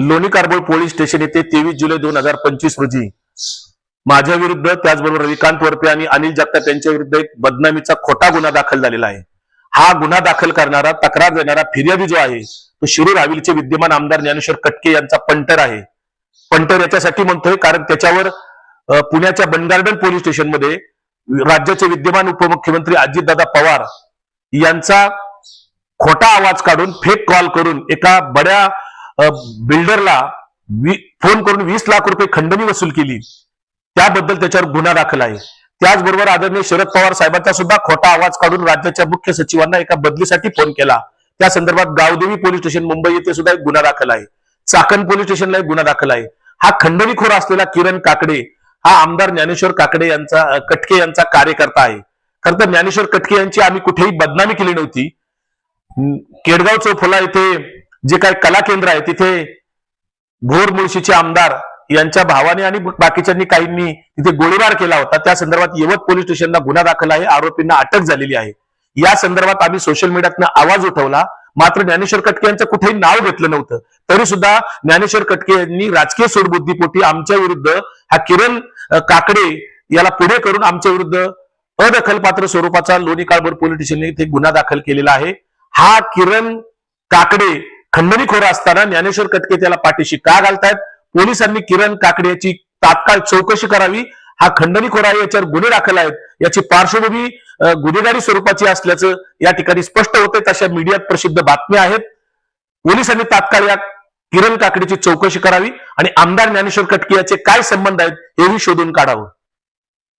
लोणी कारबोळ police station येथे तेवीस जुलै दोन हजार पंचवीस रोजी माझ्या विरुद्ध त्याचबरोबर रविकांत वरपे आणि अनिल जगताप यांच्या विरुद्ध एक बदनामीचा खोटा गुन्हा दाखल झालेला आहे. हा गुन्हा दाखल करणारा तक्रार देणारा फिर्यादी जो आहे तो शिरूर हवेलीचे विद्यमान आमदार ज्ञानेश्वर कटके यांचा पंटर आहे. पंटर याच्यासाठी म्हणतोय कारण त्याच्यावर पुण्याच्या बनगार्डन पोलीस स्टेशनमध्ये राज्याचे विद्यमान उपमुख्यमंत्री अजितदादा पवार यांचा खोटा आवाज काढून फेक कॉल करून एका बड्या बिल्डरला फोन करून वीस लाख रुपये खंडणी वसूल केली. त्याबद्दल त्याच्यावर गुन्हा दाखल आहे. त्याचबरोबर आदरणीय शरद पवार साहेबांचा सुद्धा खोटा आवाज काढून राज्याच्या मुख्य सचिवांना एका बदलीसाठी फोन केला. त्या संदर्भात गावदेवी पोलीस स्टेशन मुंबई येथे सुद्धा एक गुन्हा दाखल आहे. चाकण पोलीस स्टेशनला एक गुन्हा दाखल आहे. हा खंडणीखोर असलेला किरण काकडे हा आमदार ज्ञानेश्वर काकडे यांचा कटके यांचा कार्यकर्ता आहे. खर तर ज्ञानेश्वर कटके यांची आम्ही कुठेही बदनामी केली नव्हती. केडगाव चौफुला येथे जे काही कला केंद्र आहे तिथे भोर मुळशीचे आमदार यांच्या भावाने आणि बाकीच्यांनी काहींनी तिथे गोळीबार केला होता. त्या संदर्भात यवत पोलीस स्टेशनला गुन्हा दाखल आहे आरोपींना अटक झालेली आहे. या संदर्भात आम्ही सोशल मीडियातनं आवाज उठवला. मात्र ज्ञानेश्वर कटके यांचं कुठेही नाव घेतलं नव्हतं. तरी सुद्धा ज्ञानेश्वर कटके यांनी राजकीय सोडबुद्धीपोटी आमच्या विरुद्ध हा किरण काकडे याला पुढे करून आमच्या विरुद्ध अदखलपात्र स्वरूपाचा लोणी काळभोर पोलीस स्टेशनने इथे गुन्हा दाखल केलेला आहे. हा किरण काकडे खंडणीखोर असताना ज्ञानेश्वर कटके त्याला पाठीशी का घालतायत? पोलिसांनी किरण काकडे याची तात्काळ चौकशी करावी. हा खंडणीखोर आहे याच्यावर गुन्हे दाखल आहेत. याची पार्श्वभूमी गुन्हेगारी स्वरूपाची असल्याचं या ठिकाणी स्पष्ट होते तशा मीडियात प्रसिद्ध बातम्या आहेत. पोलिसांनी तात्काळ या किरण काकडेची चौकशी करावी आणि आमदार ज्ञानेश्वर कटके याचे काय संबंध आहेत हेही शोधून काढावं.